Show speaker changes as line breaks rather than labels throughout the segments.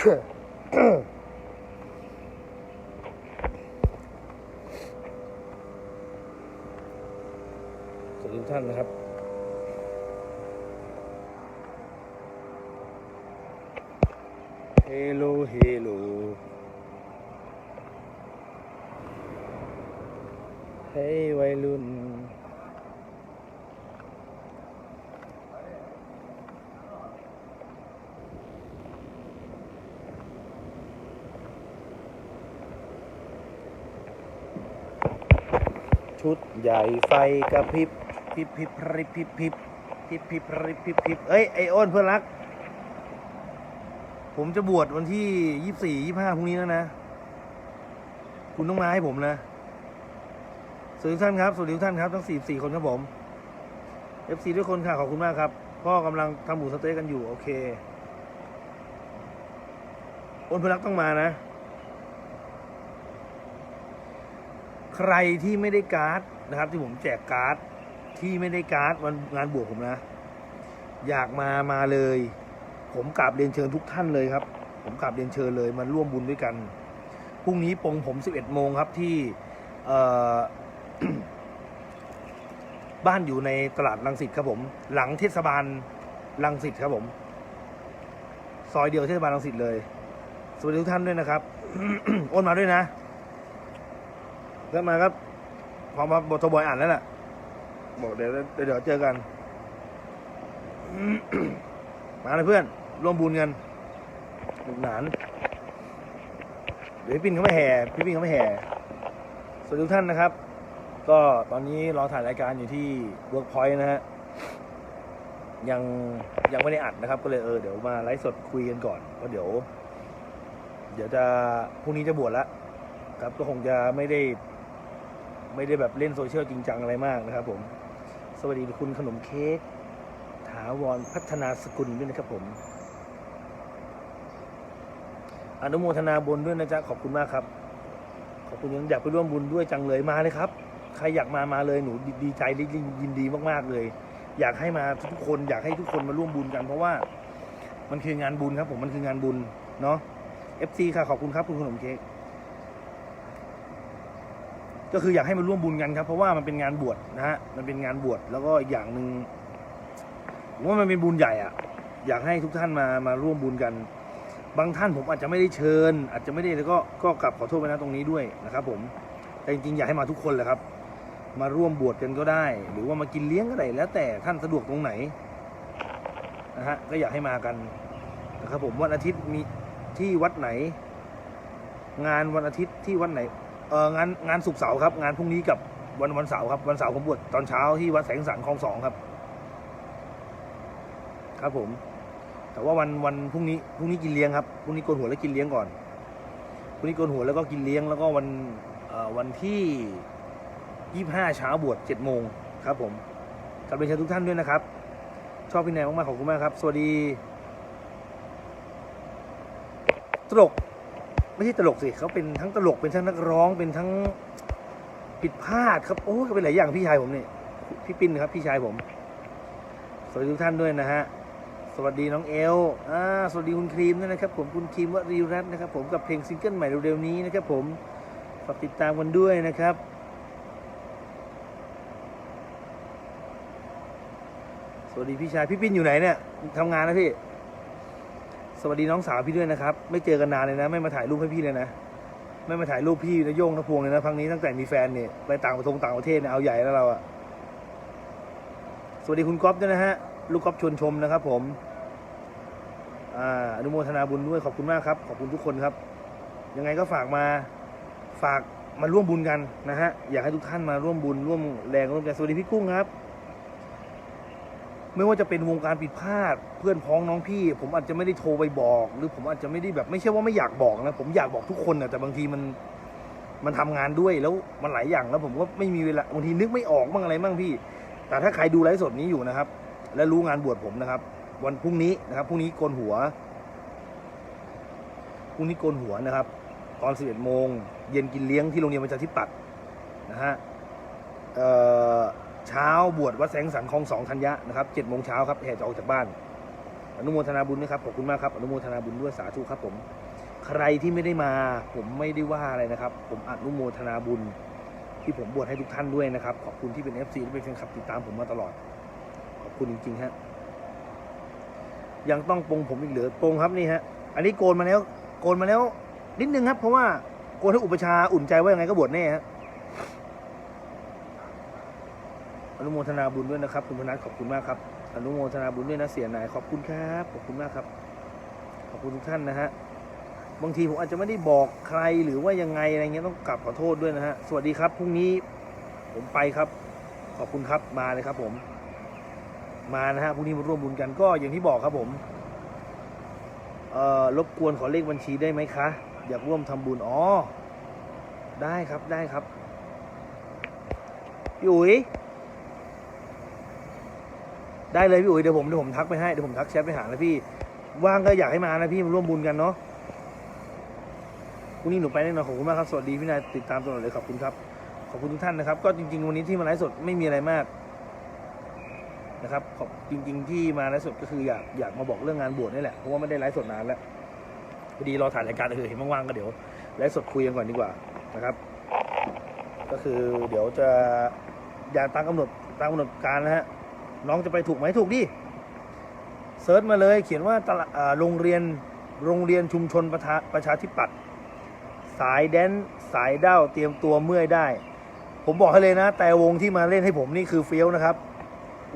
สวัสดีท่านนะครับเฮโลเฮโลเฮ้วัยรุ่น ชุดใหญ่ไฟกระพริบพริบพริบพริบพริบพริบพริบพริบพริบพริบพริบเอ้ยไอโอนเพื่อนรัก ผมจะบวชวันที่ยี่สี่ยี่ห้าพรุ่งนี้แล้วนะ คุณต้องมาให้ผมนะ สวัสดีท่านครับ สวัสดีท่านครับทั้งสี่สี่คนครับผม FC ทุกคนค่ะขอบคุณมากครับ พ่อกำลังทำหมูสเต๊ะกันอยู่ โอเค โอนเพื่อนรักต้องมานะ ใครที่ไม่ได้การ์ดนะครับ ที่ผมแจกการ์ดที่ไม่ได้การ์ดวันงานบวชผมนะ อยากมามาเลย ผมกราบเรียนเชิญทุกท่านเลยครับ ผมกราบเรียนเชิญเลยมาร่วมบุญด้วยกันพรุ่งนี้ปงผม 11 โมงครับที่บ้านอยู่ในตลาดลังสิตครับผม หลังเทศบาลลังสิตครับผม ซอยเดียวเทศบาลลังสิตเลย สวัสดีทุกท่านด้วยนะครับ โอนมาด้วยนะ แล้วมาครับพอมาบทบอยอ่านแล้วล่ะบอกเดี๋ยวเดี๋ยวเดี๋ยวเจอกัน มาเลยเพื่อน ร่วมบุญกันหนุกหนาน เดี๋ยวพี่ปินเขาไม่แห่พี่ปินเขาไม่แห่สวัสดีทุกท่านนะครับ ก็ตอนนี้รอถ่ายรายการอยู่ที่ Workpoint นะฮะยังยังไม่ได้อัดนะครับ ก็เลยเออเดี๋ยวมาไลฟ์สดคุยกันก่อนเพราะเดี๋ยว เดี๋ยวจะพรุ่งนี้จะบวชแล้วครับก็คงจะไม่ได้ ไม่ได้แบบเล่นโซเชียลจริงจังอะไรมากนะครับผม สวัสดีคุณขนมเค้กถาวรพัฒนาสกุลด้วยนะครับผม อนุโมทนาบุญด้วยนะจ๊ะขอบคุณมากครับ ขอบคุณยังอยากไปร่วมบุญด้วยจังเลยมาเลยครับ ใครอยากมามาเลยหนูดีใจยินดีมากๆเลย อยากให้มาทุกคนอยากให้ทุกคนมาร่วมบุญกัน เพราะว่ามันคืองานบุญครับผมมันคืองานบุญเนาะ FC ค่ะขอบคุณครับคุณขนมเค้ก ก็คืออยากให้มาร่วมบุญกันครับ เพราะว่ามันเป็นงานบวชนะฮะมันเป็นงานบวชแล้วก็อีกอย่างหนึ่งผมว่ามันเป็นบุญใหญ่อะอยากให้ทุกท่านมามาร่วมบุญกัน บางท่านผมอาจจะไม่ได้เชิญ อาจจะไม่ได้แล้วก็ก็กลับขอโทษไปนะตรงนี้ด้วยนะครับ ผมแต่จริงๆอยากให้มาทุกคนเลยครับ มาร่วมบวชกันก็ได้ หรือว่ามากินเลี้ยงก็ได้แล้ว แต่ท่านสะดวกตรงไหนนะฮะก็อยากให้มากันนะครับผมวันอาทิตย์มีที่วัดไหน งานวันอาทิตย์ที่วัดไหน เอองานงานศุกร์เสาร์ครับ งานพรุ่งนี้กับวันวันเสาร์ครับ วันเสาร์ผมบวชตอนเช้าที่วัดแสงสันคลองสองครับ ครับผม แต่ว่าวันวันพรุ่งนี้พรุ่งนี้กินเลี้ยงครับพรุ่งนี้โกนหัวแล้วกินเลี้ยงก่อนพรุ่งนี้โกนหัวแล้วก็กินเลี้ยงแล้วก็วันเอ่อวันที่ยี่ห้าเช้าบวชเจ็ดโมงครับ ผมกับเรียนเชิญทุกท่านด้วยนะครับ ชอบพี่แนนมากๆขอบคุณมากครับ สวัสดีตลก ไม่ใช่ตลกสิเขาเป็นทั้งตลกเป็นทั้งนักร้องเป็นทั้งผิดพลาดครับโอ้ก็เป็นหลายอย่างพี่ชายผมเนี่ยพี่ปิ้นครับพี่ชายผม สวัสดีทุกท่านด้วยนะฮะสวัสดีน้องเอลอ่าสวัสดีคุณครีมด้วยนะครับ ผมคุณครีมวรีรัตน์นะครับ ผมกับเพลงซิงเกิลใหม่เร็วๆนี้นะครับ ผมฝากติดตามกันด้วยนะครับสวัสดีพี่ชายพี่ปิ้นอยู่ไหนเนี่ยทำงานนะพี่ สวัสดีน้องสาวพี่ด้วยนะครับ ไม่เจอกันนานเลยนะ ไม่มาถ่ายรูปให้พี่เลยนะ ไม่มาถ่ายรูปพี่นะโยงนะพวงเลยนะพังนี้ตั้งแต่มีแฟนเนี่ยไปต่างประเทศต่างประเทศเนี่ยเอาใหญ่แล้วเราอะสวัสดีคุณก๊อฟด้วยนะฮะลูกก๊อฟชวนชมนะครับ ผมอ่าอนุโมทนาบุญด้วยขอบคุณมากครับ ขอบคุณทุกคนครับ ยังไงก็ฝากมาฝากมาร่วมบุญกันนะฮะอยากให้ทุกท่านมาร่วมบุญร่วมแรงร่วมใจสวัสดีพี่กุ้งครับ ไม่ว่าจะเป็นวงการผิดพลาด เพื่อนพ้องน้องพี่ ผมอาจจะไม่ได้โทรไปบอก หรือผมอาจจะไม่ได้แบบไม่ใช่ว่าไม่อยากบอกนะ ผมอยากบอกทุกคนนะแต่บางทีมันมันทำงานด้วยแล้วมันหลายอย่างแล้วผมก็ไม่มีเวลาบางทีนึกไม่ออกบ้างอะไรบ้างพี่ แต่ถ้าใครดูไลฟ์สดนี้อยู่นะครับ และรู้งานบวชผมนะครับ วันพรุ่งนี้นะครับพรุ่งนี้โกนหัวพรุ่งนี้โกนหัวนะครับ ตอน 11โมงเย็นกินเลี้ยงที่โรงเรียนประชาธิปัตย์นะฮะเอ่อ เช้าบวชวัดแสงสันคลองสองธัญญะนะครับเจ็ดโมงเช้าครับแห่จะออกจากบ้าน อนุโมทนาบุญนะครับขอบคุณมากครับอนุโมทนาบุญด้วยสาธุครับผมใครที่ไม่ได้มา ผมไม่ได้ว่าอะไรนะครับ ผมอนุโมทนาบุญ ที่ผมบวชให้ทุกท่านด้วยนะครับ ขอบคุณที่เป็น FC ที่เป็นแฟนคลับติดตามผมมาตลอด ขอบคุณจริงๆฮะยังต้องปรงผมอีกเหรือปรงครับนี่ฮะอันนี้โกนมาแล้ว โกนมาแล้ว นิดนึงครับ เพราะว่าโกนให้อุปชาอุ่นใจว่ายังไงก็บวชแน่ฮะ อนุโมทนาบุญด้วยนะครับ คุณพนัทขอบคุณมากครับ อนุโมทนาบุญด้วยนะเสียนายขอบคุณครับ ขอบคุณมากครับ ขอบคุณทุกท่านนะฮะ บางทีผมอาจจะไม่ได้บอกใครหรือว่ายังไงอะไรเงี้ยต้องกลับขอโทษด้วยนะฮะ สวัสดีครับพรุ่งนี้ผมไปครับ ขอบคุณครับมาเลยครับ ผม มานะฮะพรุ่งนี้มาร่วมบุญกันก็อย่างที่บอกครับผมเอ่อรบกวนขอเลขบัญชีได้ไหมคะ อยากร่วมทำบุญอ๋อได้ครับได้ครับพี่อุ๋ย ได้เลยพี่อุ๋ยเดี๋ยวผมเดี๋ยวผมทักไปให้เดี๋ยวผมทักแชทไปหานะพี่ ว่างก็อยากให้มานะพี่มาร่วมบุญกันเนาะพรุ่งนี้หนูไปแน่นอนขอบคุณมากครับสวัสดีพี่นายติดตามตลอดเลยขอบคุณครับขอบคุณทุกท่านนะครับ ก็จริง ๆ วันนี้ที่มาไลฟ์สดไม่มีอะไรมากนะครับขอบจริง ๆ ที่มาไลฟ์สดก็คืออยากอยากมาบอกเรื่องงานบวชนี่แหละเพราะว่าไม่ได้ไลฟ์สดนานแล้วพอดีรอถ่ายรายการเออเห็นว่างๆก็เดี๋ยวไลฟ์สดคุยกันก่อนดีกว่านะครับ ก็คือเดี๋ยวจะอยากตั้งกำหนดตั้งกำหนดการนะฮะ น้องจะไปถูกไหมถูกดิเซิร์ชมาเลยเขียนว่าตลาดโรงเรียนโรงเรียนชุมชนประชาประชาธิปัตย์สายแดนสายเด้าเตรียมตัวเมื่อยได้ ผมบอกให้เลยนะ แต่วงที่มาเล่นให้ผมนี่คือเฟี้ยวนะครับ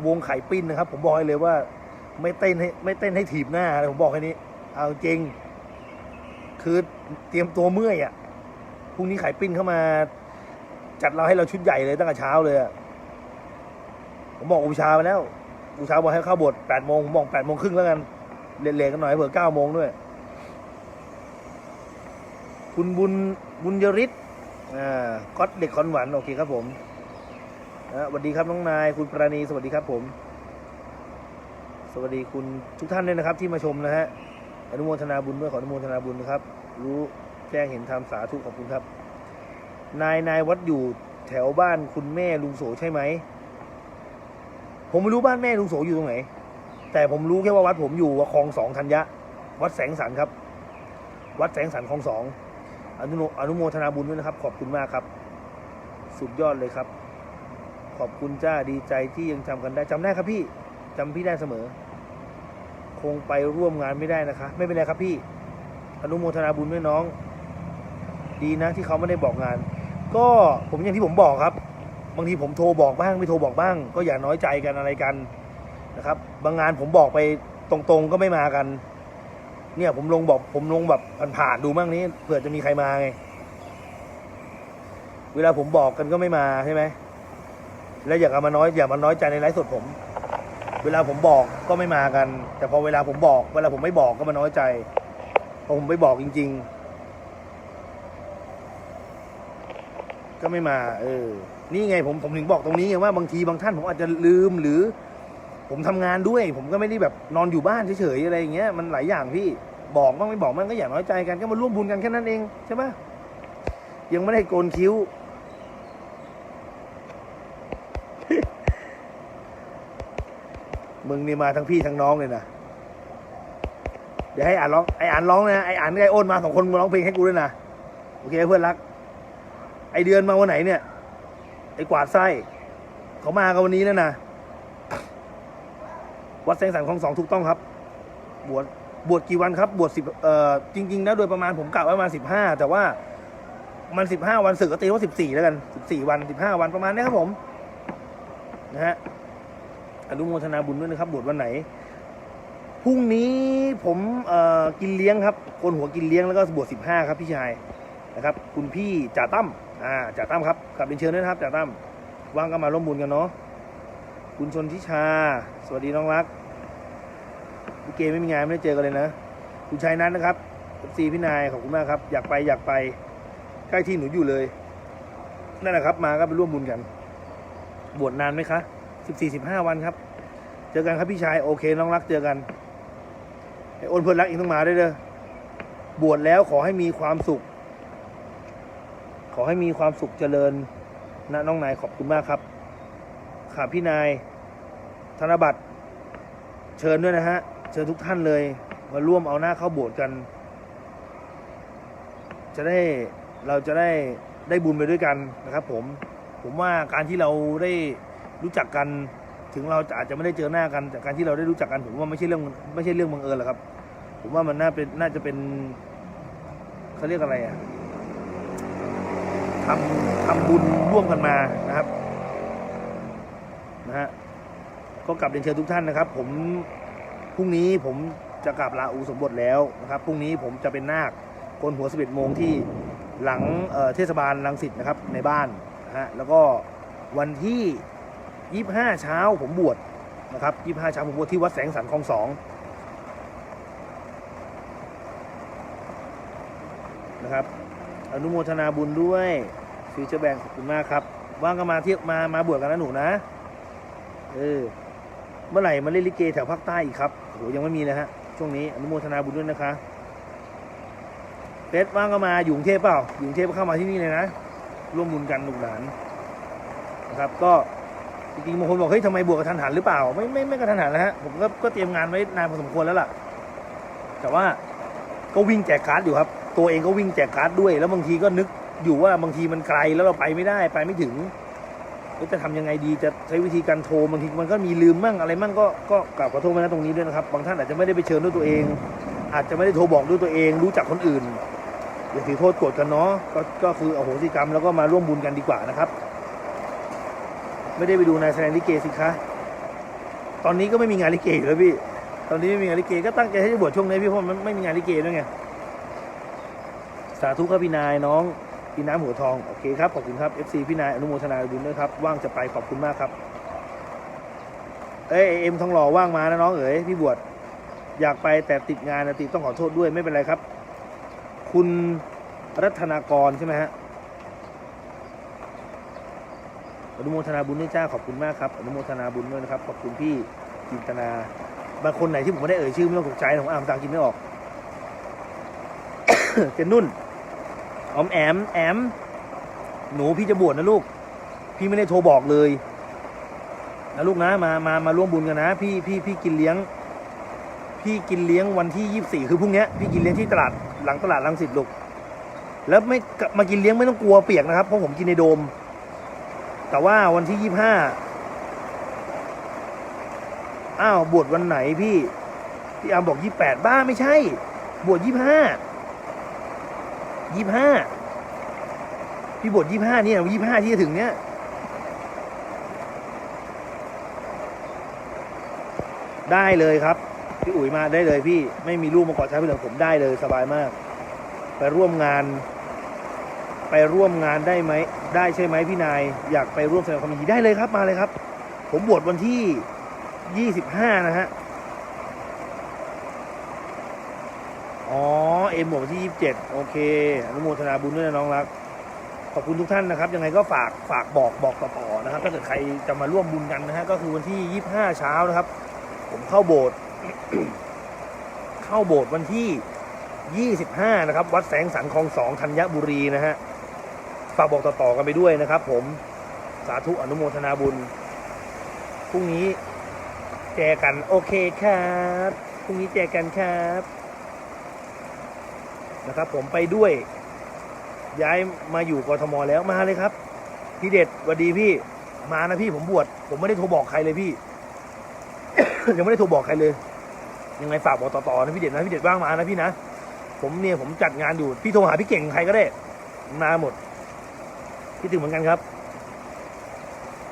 วงไข่ปิ้นนะครับ ผมบอกให้เลยว่า ไม่เต้นให้ไม่เต้นให้ถีบหน้าผมบอกแค่นี้ เอาจริง คือเตรียมตัวเมื่อยอะพรุ่งนี้ไข่ปิ้นเข้ามา จัดเราให้เราชุดใหญ่เลยตั้งแต่เช้าเลยอะ ผมบอกอุชาไปแล้ว อุชาบอกให้เข้าบทแปดโมงผมบอกแปดโมงครึ่งแล้วกันเละๆกันหน่อยเผื่อเก้าโมงด้วย คุณบุญบุญยริศอ่าก็เด็กคอนหวันโอเคครับผมสวัสดีครับน้องนาย คุณปราณีสวัสดีครับผม สวัสดีคุณทุกท่านด้วยนะครับ ที่มาชมนะฮะอนุโมทนาบุญด้วยขออนุโมทนาบุญนะครับ รู้แจ้งเห็นธรรมสาธุขอบคุณครับ นายนายวัดอยู่แถวบ้านคุณแม่ลุงโสใช่ไหม ผมไม่รู้บ้านแม่ลุงโสอยู่ตรงไหน แต่ผมรู้แค่ว่าวัดผมอยู่ว่าคลองสองธัญญะ วัดแสงสันครับ วัดแสงสันคลองสองอนุอนุโมทนาบุญด้วยนะครับ ขอบคุณมากครับ สุดยอดเลยครับ ขอบคุณจ้าดีใจที่ยังจำกันได้จำได้ครับพี่จำพี่ได้เสมอ คงไปร่วมงานไม่ได้นะคะ ไม่เป็นไรครับพี่ อนุโมทนาบุญด้วยน้อง ดีนะที่เขาไม่ได้บอกงาน ก็ผมอย่างที่ผมบอกครับ บางทีผมโทรบอกบ้างไม่โทรบอกบ้าง ก็อย่าน้อยใจกันอะไรกันนะครับ บางงานผมบอกไปตรงๆก็ไม่มากัน เนี่ยผมลงบอกผมลงแบบผ่านๆดูบ้างนี้เผื่อจะมีใครมาไง เวลาผมบอกกันก็ไม่มาใช่ไหมแล้วอย่ามาน้อยอย่ามาน้อยใจในไลฟ์สดผม เวลาผมบอกก็ไม่มากัน แต่พอเวลาผมบอก เวลาผมไม่บอกก็มาน้อยใจพอผมไม่บอกจริง ๆ ก็ไม่มา เออ นี่ไงผมผมถึงบอกตรงนี้ไงว่าบางทีบางท่านผมอาจจะลืมหรือ ผมทำงานด้วย ผมก็ไม่ได้แบบนอนอยู่บ้านเฉยๆอะไรอย่างเงี้ยมันหลายอย่างพี่บอกบ้างไม่บอกมันก็อย่าน้อยใจกันก็มาร่วมบุญกันแค่นั้นเองใช่ปะยังไม่ได้โกนคิ้ว มึงนี่มาทั้งพี่ทั้งน้องเลยนะเดี๋ยวให้อ่านร้องไออ่านร้องนะไออ่านกับไอโอนมาสองคนมาร้องเพลงให้กูด้วยนะโอเคเพื่อนรัก ไอเดือนมาวันไหนเนี่ย ไอ้กวาดไส้ เขามากันวันนี้แล้วนะ วัดแสงสันของสองถูกต้องครับ บวชบวชกี่วันครับ บวชสิบเอ่อจริงๆนะโดยประมาณผมกะไว้ประมาณสิบห้าแต่ว่ามันสิบห้าวันศึกก็ตีว่าสิบสี่แล้วกันสิบสี่วันสิบห้าวันประมาณนี้ครับผม นะฮะอนุโมทนาบุญด้วยนะครับ บวชวันไหนพรุ่งนี้ผมเอ่อกินเลี้ยงครับโกนหัวกินเลี้ยงแล้วก็บวชสิบห้าครับพี่ชายนะครับ คุณพี่จ่าตั้ม อ่าจ่าตั้มครับกลับเป็นเชิญด้วยนะครับจ่าตั้มว่างก็มาร่วมบุญกันเนาะคุณชนทิชา สวัสดีน้องรักพี่เกไม่มีงานไม่ได้เจอกันเลยนะ คุณชายนัทนะครับซีพี่นายขอบคุณมากครับ อยากไปอยากไปใกล้ที่หนูอยู่เลยนั่นแหละครับ มาก็ไปร่วมบุญกัน บวชนานไหมคะสิบสี่สิบห้าวันครับ เจอกันครับพี่ชายโอเคน้องรักเจอกันไอ้โอนเพื่อนรักอีกต้องมาด้วยเด้อบวชแล้วขอให้มีความสุข ขอให้มีความสุขเจริญนะน้องนายขอบคุณมากครับค่ะพี่นาย ธนบัตร เชิญด้วยนะฮะ เชิญทุกท่านเลย มาร่วมเอาหน้าเข้าโบสถ์กัน จะได้เราจะได้ได้บุญไปด้วยกันนะครับ ผม ผมว่าการที่เราได้รู้จักกันถึงเราจะอาจจะไม่ได้เจอหน้ากันแต่การที่เราได้รู้จักกันผมว่าไม่ใช่เรื่องไม่ใช่เรื่องบังเอิญหรอกครับ ผมว่ามันน่าเป็นน่าจะเป็นเขาเรียกอะไรอะ ทำทำบุญร่วมกันมานะครับนะฮะก็กลับเรียนเชิญทุกท่านนะครับ ผมพรุ่งนี้ผมจะกลับลาอูสมบทแล้วนะครับพรุ่งนี้ผมจะเป็นนาคโกนหัว11โมงที่หลังเเทศบาลรังสิตนะครับในบ้านนะฮะแล้วก็วันที่25เช้าผมบวชนะครับ25เช้าผมบวชที่วัดแสงสันคลองสองนะครับ อนุโมทนาบุญด้วยฟิวเจอร์แบงขอบคุณมากครับ ว่างก็มาเที่ยวมามาบวชกันนะหนูนะ เออ เมื่อไหร่มาเล่นลิเกแถวภาคใต้อีกครับโหยังไม่มีเลยฮะ ช่วงนี้อนุโมทนาบุญด้วยนะคะเฟสว่างก็มาอยู่กรุงเทพเปล่าอยู่กรุงเทพก็เข้ามาที่นี่เลยนะ ร่วมบุญกันหนุกหนานนะครับ ก็จริงๆบางคนบอกเฮ้ยทำไมบวชกระทันหันหรือเปล่า ไม่ไม่ไม่กระทันหันนะฮะผมก็ก็เตรียมงานไว้นานพอสมควรแล้วล่ะ แต่ว่าก็วิ่งแจกการ์ดอยู่ครับ ตัวเองก็วิ่งแจกการ์ดด้วย แล้วบางทีก็นึกอยู่ว่าบางทีมันไกลแล้วเราไปไม่ได้ไปไม่ถึงจะทำยังไงดีจะใช้วิธีการโทรบางทีมันก็มีลืมมั่งอะไรมั่งก็ก็กราบขอโทษมาณตรงนี้ด้วยนะครับ บางท่านอาจจะไม่ได้ไปเชิญด้วยตัวเอง อาจจะไม่ได้โทรบอกด้วยตัวเอง รู้จักคนอื่นอย่าถือโทษโกรธกันเนาะก็ก็คืออโหสิกรรมแล้วก็มาร่วมบุญกันดีกว่านะครับ ไม่ได้ไปดูนายแสดงลิเกสิคะตอนนี้ก็ไม่มีงานลิเกอยู่แล้วพี่ ตอนนี้ไม่มีงานลิเกก็ตั้งใจให้บวชช่วงนี้พี่เพราะมันไม่มีงานลิเกด้วยไง สาธุครับพี่นายน้องพี่น้ำหัวทอง โอเคครับ ขอบคุณครับ FC พี่นายอนุโมทนาบุญด้วยครับ ว่างจะไปขอบคุณมากครับ เอ้ยเอ็มทองหล่อว่างมานะน้องเอ๋ยพี่บวชอยากไปแต่ติดงานนะติดต้องขอโทษด้วยไม่เป็นไรครับ คุณรัตนากรใช่ไหมฮะอนุโมทนาบุญด้วยจ้าขอบคุณมากครับอนุโมทนาบุญด้วยนะครับ ขอบคุณพี่จินตนาบางคนไหนที่ผมไม่ได้เอ่ยชื่อไม่ต้องตกใจนะผมอ่านภาษาอังกฤษไม่ออกเจนนุ่น ออมแอมแอม หนูพี่จะบวชนะลูก พี่ไม่ได้โทรบอกเลยนะลูกนะมามามาร่วมบุญกันนะ พี่พี่พี่กินเลี้ยง พี่กินเลี้ยงวันที่ยี่สี่คือพรุ่งนี้พี่กินเลี้ยงที่ตลาดหลังตลาดรังสิตลูกแล้วไม่มากินเลี้ยงไม่ต้องกลัวเปียกนะครับเพราะผมกินในโดม แต่ว่าวันที่ยี่ห้าอ้าวบวชวันไหนพี่พี่อามบอกยี่แปดบ้าไม่ใช่ บวชยี่ห้า ยี่ห้าพี่บทยี่ห้าเนี่ยยี่ห้าที่จะถึงเนี้ยได้เลยครับ พี่อุ๋ยมาได้เลยพี่ไม่มีลูกมาก่อนใช้เพื่อนผมได้เลยสบายมาก ไปร่วมงาน ไปร่วมงานได้ไหมได้ใช่ไหมพี่นาย อยากไปร่วมแสดงความยินดีได้เลยครับมาเลยครับ ผมบวชวันที่ยี่สิบห้านะฮะ อ๋อ เอ็มบอกวันที่ยีิบเจ็ดโอเค อนุโมทนาบุญด้วยนะน้องรัก ขอบคุณทุกท่านนะครับ ยังไงก็ฝากฝากบอกบอกต่อๆนะครับ ถ้าเกิดใครจะมาร่วมบุญกันนะฮะ ก็คือวันที่ยี่ห้าเช้านะครับ ผมเข้าโบสถ์ เข้าโบสถ์วันที่ยี่สิบห้านะครับ วัดแสงสันคลองสองธัญบุรีนะฮะ ฝากบอกต่อๆกันไปด้วยนะครับ ผม สาธุอนุโมทนาบุญ พรุ่งนี้แจกัน โอเคครับ พรุ่งนี้แจกันครับ นะครับ ผมไปด้วย ย้ายมาอยู่กทมแล้วมาเลยครับ พี่เด็ดสวัสดีพี่มานะพี่ผมบวชผมไม่ได้โทรบอกใครเลยพี่ ยังไม่ได้โทรบอกใครเลย ยังไงฝากบอกต่อๆนะพี่เด็ดนะพี่เด็ดว่างมานะพี่นะผมเนี่ยผมจัดงานอยู่พี่โทรหาพี่เก่งใครก็ได้มาหมดพี่ถึงเหมือนกันครับ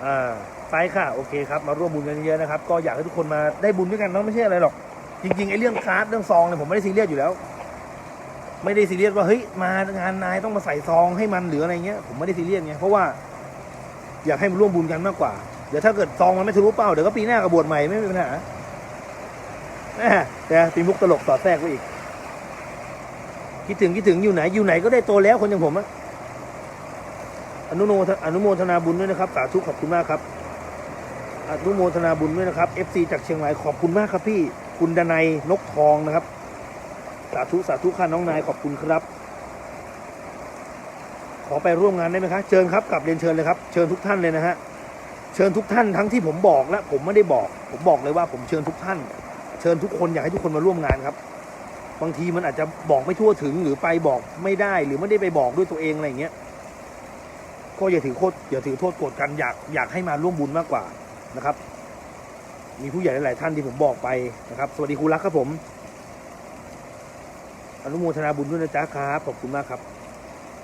อ่าไปค่ะโอเคครับ มาร่วมบุญกันเยอะๆนะครับ ก็อยากให้ทุกคนมาได้บุญด้วยกันเนาะไม่ใช่อะไรหรอก จริงๆไอ้เรื่องการ์ดเรื่องซองเนี่ยผมไม่ได้ซีเรียสอยู่แล้ว ไม่ได้ซีเรียสว่าเฮ้ยมางานนายต้องมาใส่ซองให้มันหรืออะไรเงี้ยผมไม่ได้ซีเรียสไงเพราะว่าอยากให้มันร่วมบุญกันมากกว่า เดี๋ยวถ้าเกิดซองมันไม่ทะลุเป้าเดี๋ยวก็ปีหน้ากับบวชใหม่ไม่มีปัญหาแต่ตีมุกตลกสอแทรกไว้อีก คิดถึงคิดถึงอยู่ไหนอยู่ไหนก็ได้โตแล้วคนอย่างผมอะอนุโมทอนุโมทนาบุญด้วยนะครับสาธุขอบคุณมากครับอนุโมทนาบุญด้วยนะครับ FC จากเชียงรายขอบคุณมากครับพี่ คุณดนัยนกทองนะครับ สาธุสาธุค่ะน้องนายขอบคุณครับ ขอไปร่วมงานได้ไหมคะเชิญครับกลับเรียนเชิญเลยครับ เชิญทุกท่านเลยนะฮะเชิญทุกท่านทั้งที่ผมบอกและผมไม่ได้บอก ผมบอกเลยว่าผมเชิญทุกท่าน เชิญทุกคนอยากให้ทุกคนมาร่วมงานครับ บางทีมันอาจจะบอกไม่ทั่วถึงหรือไปบอกไม่ได้หรือไม่ได้ไปบอกด้วยตัวเองอะไรอย่างเงี้ยก็อย่าถือโทษอย่าถือโทษโกรธกันอยากอยากให้มาร่วมบุญมากกว่านะครับ มีผู้ใหญ่หลาย ๆ ท่านที่ผมบอกไปนะครับ สวัสดีครูรักครับผม อนุโมทนาบุญด้วยนะจ๊ะครับขอบคุณมากครับ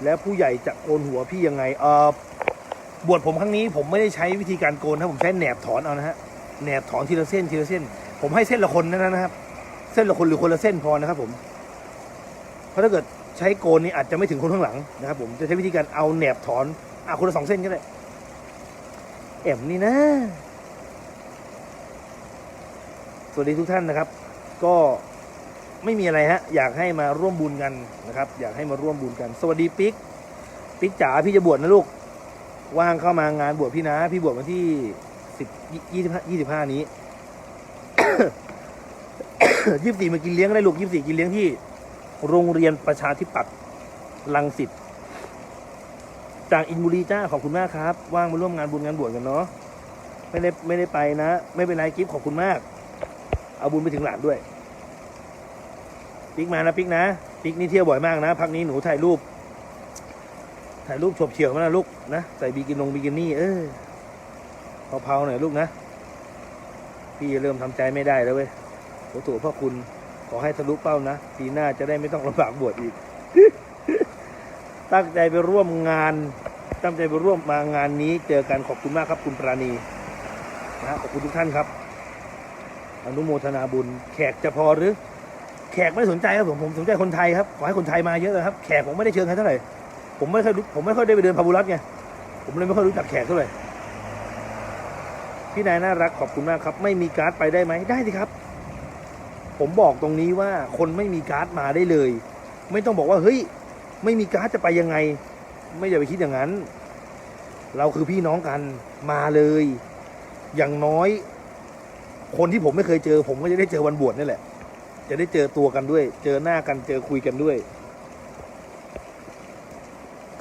แล้วผู้ใหญ่จะโกนหัวพี่ยังไงเออบวชผมครั้งนี้ผมไม่ได้ใช้วิธีการโกนนะผมใช้แหนบถอนเอานะฮะแหนบถอนทีละเส้นทีละเส้น ผมให้เส้นละคนนะนะครับ เส้นละคนหรือคนละเส้นพอนะครับ ผม เพราะถ้าเกิดใช้โกนนี่อาจจะไม่ถึงคนข้างหลังนะครับผมจะใช้วิธีการเอาแหนบถอนอะคนละสองเส้นก็ได้แอมนี่นะ สวัสดีทุกท่านนะครับ ก็ ไม่มีอะไรฮะ อยากให้มาร่วมบุญกันนะครับ อยากให้มาร่วมบุญกัน สวัสดีปิ๊กปิ๊กจ๋าพี่จะบวชนะลูก ว่างเข้ามางานบวชพี่นะ พี่บวชวันที่สิบยี่สิบห้ายี่สิบห้านี้ยี่สิบสี่มากินเลี้ยงได้ลูกยี่สิบสี่กินเลี้ยงที่ โรงเรียนประชาธิปัตย์ลังสิตจากอินบุรีจ้าขอบคุณมากครับ ว่างมาร่วมงานบุญงานบวชกันเนาะไม่ได้ไม่ได้ไปนะ ไม่เป็นไรกิฟขอบคุณมาก เอาบุญไปถึงหลานด้วย ปิ๊กมานะปิ๊กนะปิ๊กนี่เที่ยวบ่อยมากนะพักนี้หนูถ่ายรูป ถ่ายรูปฉบเฉี่ยวมานะลูกนะใส่บิกินลงบิกินี่เออเผาๆหน่อยลูกนะ พี่เริ่มทำใจไม่ได้แล้วเว้ยโอ้โหพ่อคุณขอให้ทะลุเป้านะปีหน้าจะได้ไม่ต้องลำบากบวชอีก ตั้งใจไปร่วมงาน ตั้งใจไปร่วมมางานนี้ เจอกันขอบคุณมากครับคุณปราณีนะขอบคุณทุกท่านครับ อนุโมทนาบุญแขกจะพอหรือ แขกไม่สนใจครับผมผมสนใจคนไทยครับขอให้คนไทยมาเยอะเลยครับแขกผมไม่ได้เชิญใครเท่าไหร่ผมไม่ค่อยผมไม่ค่อยได้ไปเดินพาบุรัตไงผมเลยไม่ค่อยรู้จักแขกเท่าไหร่พี่นายน่ารักขอบคุณมากครับ ไม่มีการ์ดไปได้ไหมได้สิครับ ผมบอกตรงนี้ว่าคนไม่มีการ์ดมาได้เลย ไม่ต้องบอกว่าเฮ้ย ไม่มีการ์ดจะไปยังไง ไม่อย่าไปคิดอย่างนั้น เราคือพี่น้องกันมาเลย อย่างน้อย คนที่ผมไม่เคยเจอ ผมก็จะได้เจอวันบวชนี่แหละ จะได้เจอตัวกันด้วย เจอหน้ากันเจอคุยกันด้วย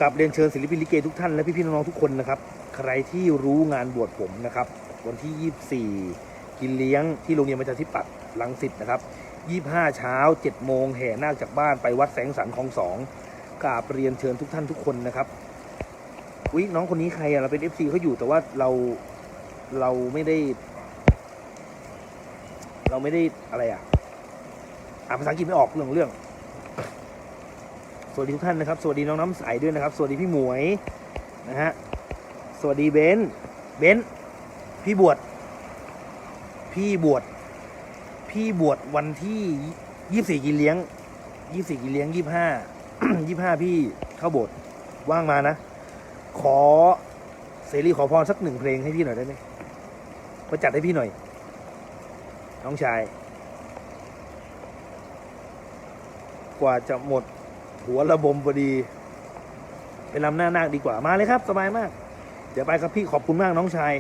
กับเรียนเชิญศิลปินลิเกทุกท่านและพี่ๆน้องๆทุกคนนะครับ ใครที่รู้งานบวชผมนะครับ วันที่ 24 กินเลี้ยงที่โรงเรียนประชาธิปัตย์ลังสิตนะครับ 25 เช้า 7 โมงแห่นาคจากบ้านไปวัดแสงสันคลองสองกราบเรียนเชิญทุกท่านทุกคนนะครับอุ๊ยน้องคนนี้ใครอะเราเป็น FC เขาอยู่แต่ว่าเราเราไม่ได้ เราไม่ได้อะไรอะ อ่านภาษาอังกฤษไม่ออกเรื่องเรื่อง สวัสดีทุกท่านนะครับ สวัสดีน้องน้ำใสด้วยนะครับ สวัสดีพี่หมวยนะฮะ สวัสดีเบนซ์เบนซ์พี่บวช พี่บวช พี่บวชวันที่ยี่สี่กินเลี้ยงยี่สี่กินเลี้ยงยี่ห้ายี่ห้าพี่เข้าโบสถ์ว่างมานะ ขอเสรีขอพรสักหนึ่งเพลงให้พี่หน่อยได้ไหมก็จัดให้พี่หน่อย น้องชาย กว่าจะหมดหัวระบมพอดีไปลำหน้านาคดีกว่ามาเลยครับ สบายมาก เดี๋ยวไปครับพี่ขอบคุณมากน้องชาย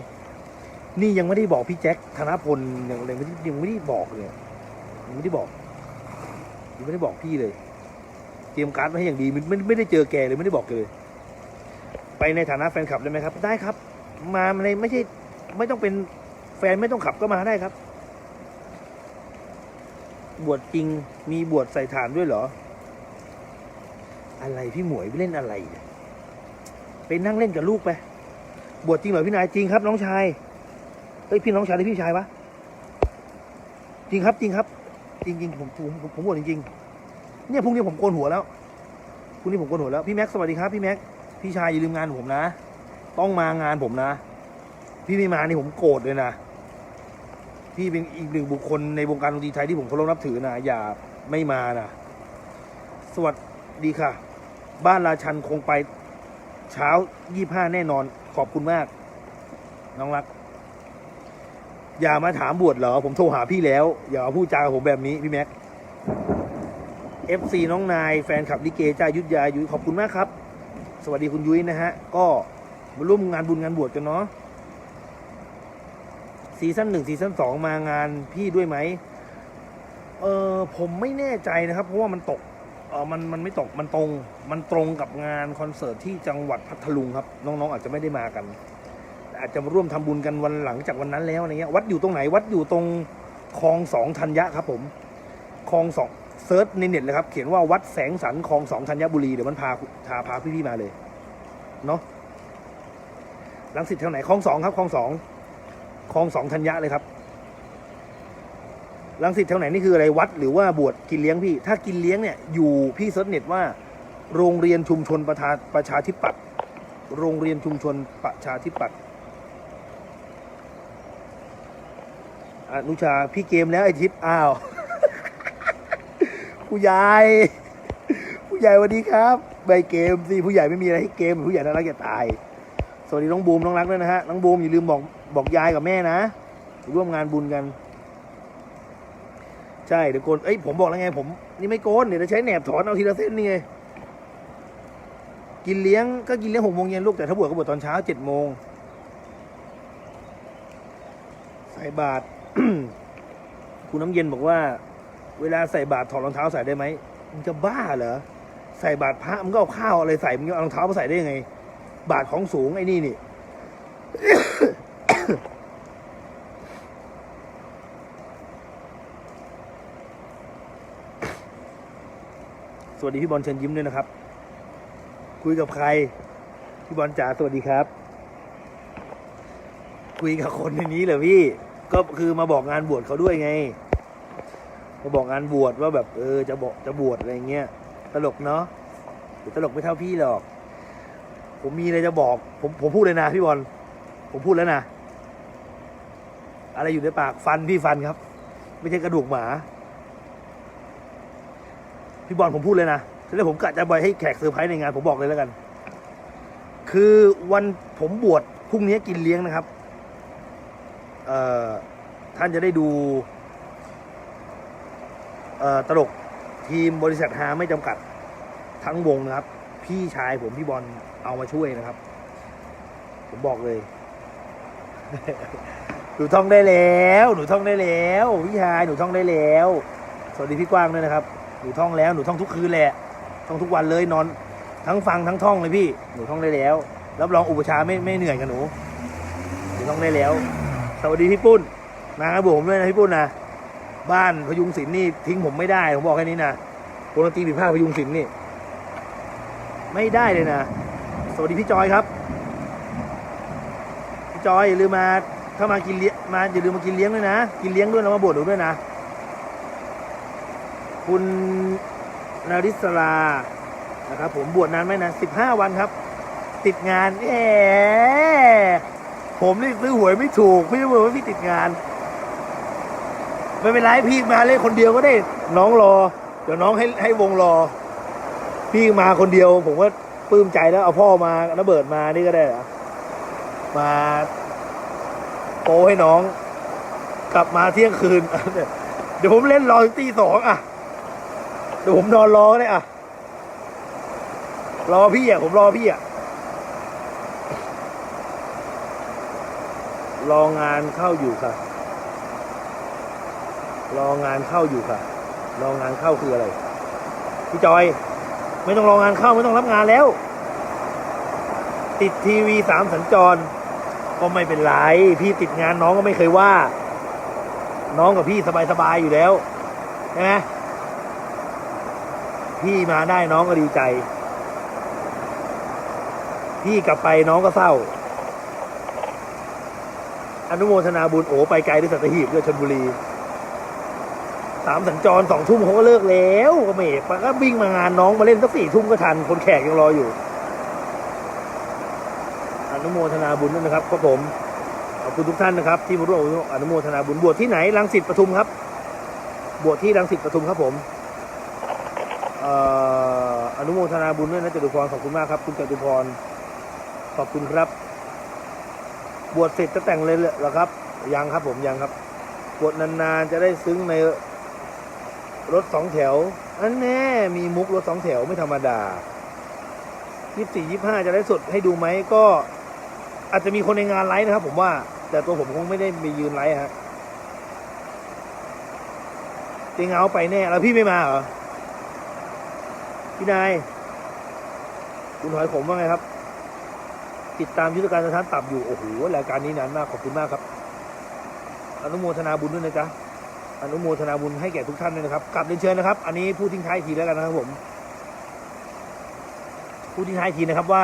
นี่ยังไม่ได้บอกพี่แจ็คธนพลยังเลยไม่ได้ยังไม่ได้บอกเลยยังไม่ได้บอกยังไม่ได้บอกพี่เลยเตรียมการ์ดไว้ให้อย่างดีไม่ไม่ไม่ได้เจอแกเลยไม่ได้บอกเลย ไปในฐานะแฟนคลับได้ไหมครับ ได้ครับ มาในไม่ใช่ไม่ต้องเป็นแฟนไม่ต้องขับก็มาได้ครับ บวชจริง มีบวชใส่ฐานด้วยเหรอ อะไรพี่หมวยไปเล่นอะไรเนี่ยไปนั่งเล่นกับลูกไป บวชจริงเหรอพี่นายจริงครับ น้องชาย เฮ้ยพี่น้องชายหรือพี่ชายวะ จริงครับ จริงครับ จริงจริงผมผมผมผมบวชจริงๆเนี่ยพรุ่งนี้ผมโกนหัวแล้วพรุ่งนี้ผมโกนหัวแล้วพี่แม็กซ์สวัสดีครับพี่แม็กซ์พี่ชายอย่าลืมงานผมนะ ต้องมางานผมนะ พี่ไม่มานี่ผมโกรธเลยนะ พี่เป็นอีกหนึ่งบุคคลในวงการดนตรีไทยที่ผมเคารพนับถือนะอย่าไม่มานะสวัสดีค่ะ บ้านราชันคงไปเช้ายี่ห้าแน่นอนขอบคุณมาก น้องรัก อย่ามาถามบวชเหรอ ผมโทรหาพี่แล้ว อย่าพูดจากับผมแบบนี้พี่แม็ก FC น้องนายแฟนคลับลิเกจ้ายุทธยายุ้ยขอบคุณมากครับ สวัสดีคุณยุ้ยนะฮะ ก็มาร่วมงานบุญงานบวชกันเนาะ ซีซั่นหนึ่งซีซั่นสองมางานพี่ด้วยไหมเออผมไม่แน่ใจนะครับ เพราะว่ามันตกเออมันมันไม่ตกมันตรง มันตรงกับงานคอนเสิร์ตที่จังหวัดพัทลุงครับ น้องๆ อาจจะไม่ได้มากัน อาจจะร่วมทำบุญกันวันหลังจากวันนั้นแล้วอะไรเงี้ยวัดอยู่ตรงไหนวัดอยู่ตรงคลองสองธัญญะครับผมคลองสองเซิร์ชในเน็ตเลยครับ เขียนว่าวัดแสงสันคลองสองธัญบุรีเดี๋ยวมันพาพาพาพี่ๆมาเลยเนาะลังสิตแถวไหนคลองสองครับคลองสอง คลองสองธัญญะเลยครับลังสิตแถวไหนนี่คืออะไรวัดหรือว่าบวชกินเลี้ยงพี่ ถ้ากินเลี้ยงเนี่ยอยู่พี่เซิร์ชเน็ตว่า โรงเรียนชุมชนประชาประชาธิปัตย์โรงเรียนชุมชนประชาธิปัตย์อนุชาพี่เกมแล้วไอทิศอ้าวผู้ใหญ่ผู้ใหญ่สวัสดีครับใบเกมสิผู้ใหญ่ไม่มีอะไรให้เกมผู้ใหญ่น่ารักจะตาย สวัสดีน้องบูมน้องรักด้วยนะฮะน้องบูมอย่าลืมบอก บอกยายกับแม่นะร่วมงานบุญกัน ใช่เดี๋ยวโกนเอ้ยผมบอกแล้วไง ผมนี่ไม่โกนเดี๋ยวจะใช้แหนบถอนเอาทีละเส้นนี่ไงกินเลี้ยงก็กินเลี้ยงหกโมงเย็นลูกแต่ถ้าบวชก็บวชตอนเช้าเจ็ดโมงใส่บาตรคุณน้ำเย็นบอกว่า เวลาใส่บาตรถอดรองเท้าใส่ได้ไหมมึงจะบ้าเหรอใส่บาตรพระมึงก็เอาข้าวอะไรใส่มึงจะเอารองเท้ามาใส่ได้ยังไง บาตรของสูงไอ้นี่นี่ สวัสดีพี่บอลเชิญยิ้มด้วยนะครับ คุยกับใคร พี่บอลจ๋าสวัสดีครับ คุยกับคนในนี้เหรอพี่ ก็คือมาบอกงานบวชเขาด้วยไง มาบอกงานบวชว่าแบบ เออ จะบอกจะบวชอะไรเงี้ยตลกเนาะตลกไม่เท่าพี่หรอก ผมมีอะไรจะบอก ผมผมพูดเลยนะพี่บอลผมพูดแล้วนะ อะไรอยู่ในปากฟันพี่ฟันครับ ไม่ใช่กระดูกหมา พี่บอลผมพูดเลยนะแล้วผมกะจะไปให้แขกเซอร์ไพรส์ในงานผมบอกเลยแล้วกัน คือวันผมบวชพรุ่งนี้กินเลี้ยงนะครับ เอ่อท่านจะได้ดู เอ่อตลกทีมบริษัทฮาไม่จำกัดทั้งวงนะครับ พี่ชายผมพี่บอลเอามาช่วยนะครับ ผมบอกเลย หนูท่องได้แล้ว หนูท่องได้แล้วพี่ชายหนูท่องได้แล้ว สวัสดีพี่กว้างด้วยนะครับ หนูท่องแล้ว หนูท่องทุกคืนแหละ ท่องทุกวันเลยนอน ทั้งฟังทั้งท่องเลยพี่ หนูท่องได้แล้ว รับรองอุปชาไม่ไม่เหนื่อยกับหนู หนูท่องได้แล้ว สวัสดีพี่ปุ้นมาครับผมด้วยนะพี่ปุ้นนะบ้านพยุงศิลป์นี่ทิ้งผมไม่ได้ ผมบอกแค่นี้นะวงดนตรีผิดพลาดพยุงศิลป์นี่ ไม่ได้เลยนะ สวัสดีพี่จอยครับ พี่จอยอย่าลืมมา ถ้ามากินเลี้ยงมาอย่าลืมมากินเลี้ยงด้วยนะ กินเลี้ยงด้วยแล้วมาบวชหนูด้วยนะ คุณนาริศรานะครับ ผมบวชนานไหมนะสิบห้าวันครับ ติดงานแหมผมนี่ซื้อหวยไม่ถูก พี่บอกว่าพี่ติดงาน ไม่เป็นไรพี่มาเล่นคนเดียวก็ได้ น้องรอ เดี๋ยวน้องให้ให้วงรอ พี่มาคนเดียว ผมก็ปลื้มใจแล้วเอาพ่อมาระเบิดมานี่ก็ได้เหรอมา โปให้น้อง กลับมาเที่ยงคืน เดี๋ยวผมเล่นรอถึงตีสองอะ เดี๋ยวผมนอนรอเลยอะ รอพี่อะ ผมรอพี่อะ รองานเข้าอยู่ค่ะ รองานเข้าอยู่ค่ะ รองานเข้าคืออะไร พี่จอย ไม่ต้องรองานเข้าไม่ต้องรับงานแล้ว ติดทีวีสามสัญจร ก็ไม่เป็นไร พี่ติดงานน้องก็ไม่เคยว่า น้องกับพี่สบายๆอยู่แล้วใช่ไหมพี่มาได้น้องก็ดีใจ พี่กลับไปน้องก็เศร้า อนุโมทนาบุญโอ้ไปไกลด้วยสัตหีบด้วยชนบุรีสามสัญจรสองทุ่มเขาก็เลิกแล้วก็เมกก็วิ่งมางานน้องมาเล่นสักสี่ทุ่มก็ทัน คนแขกยังรออยู่ นุโมทนาบุญด้วยนะครับครับผมขอบคุณทุกท่านนะครับ ที่มาร่วมอนุโมทนาบุญบวชที่ไหนรังสิตปทุมครับ บวชที่รังสิตปทุมครับผมเอ่ออนุโมทนาบุญด้วยนะจตุพรขอบคุณมากครับ คุณจตุพรขอบคุณครับ บวชเสร็จจะแต่งเลยเหรอครับ ยังครับผมยังครับ บวชนานๆจะได้ซึ้งในรถสองแถวอันแน่มีมุกรถสองแถวไม่ธรรมดายี่สี่ยี่ห้าจะได้สดให้ดูไหมก็ อาจจะมีคนในงานไลฟ์นะครับ ผมว่า แต่ตัวผมคงไม่ได้ไปยืนไลฟ์ฮะตีเงาไปแน่ แล้วพี่ไม่มาเหรอ พี่นาย คุณหอยผมว่าไงครับ ติดตามยุทธการสถานตับอยู่ โอ้โหรายการนี้นานมากขอบคุณมากครับ อนุโมทนาบุญด้วยนะจ๊ะอนุโมทนาบุญให้แก่ทุกท่านด้วยนะครับกลับเรียนเชิญนะครับ อันนี้พูดทิ้งท้ายทีแล้วกันนะครับผม พูดทิ้งท้ายทีนะครับว่า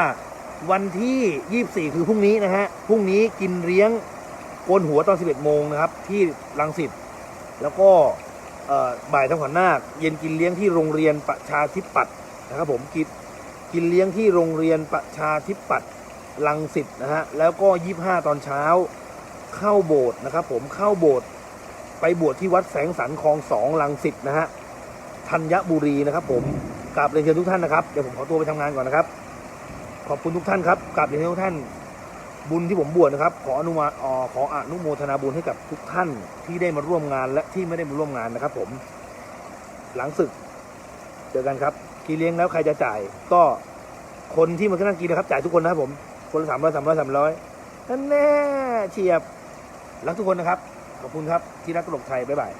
วันที่ 24 คือพรุ่งนี้นะฮะ พรุ่งนี้กินเลี้ยงโกนหัวตอน 11 โมงนะครับ ที่รังสิต แล้วก็บ่ายทำขวัญนาค เย็นกินเลี้ยงที่โรงเรียนประชาธิปัตย์นะครับผมกินกินเลี้ยงที่โรงเรียนประชาธิปัตย์รังสิตนะฮะ แล้วก็ 25 ตอนเช้าเข้าโบสถ์นะครับผมเข้าโบสถ์ไปบวชที่วัดแสงสันคลองสองรังสิตนะฮะธัญบุรีนะครับผมกราบเรียนเชิญทุกท่านนะครับ เดี๋ยวผมขอตัวไปทำงานก่อนนะครับ ขอบคุณทุกท่านครับกราบเรียนทุกท่าน บุญที่ผมบวชนะครับ ขออนุมาอขออนุโมทนาบุญให้กับทุกท่านที่ได้มาร่วมงานและที่ไม่ได้มาร่วมงานนะครับ ผม หลังศึกเจอกันครับกินเลี้ยงแล้วใครจะจ่าย ก็คนที่มานั่งกินนะครับ จ่ายทุกคนนะครับผม คนละสามร้อยสามร้อยสามร้อยนั่นแน่เฉียบรักทุกคนนะครับ ขอบคุณครับที่รักตลกไทยบ๊ายบาย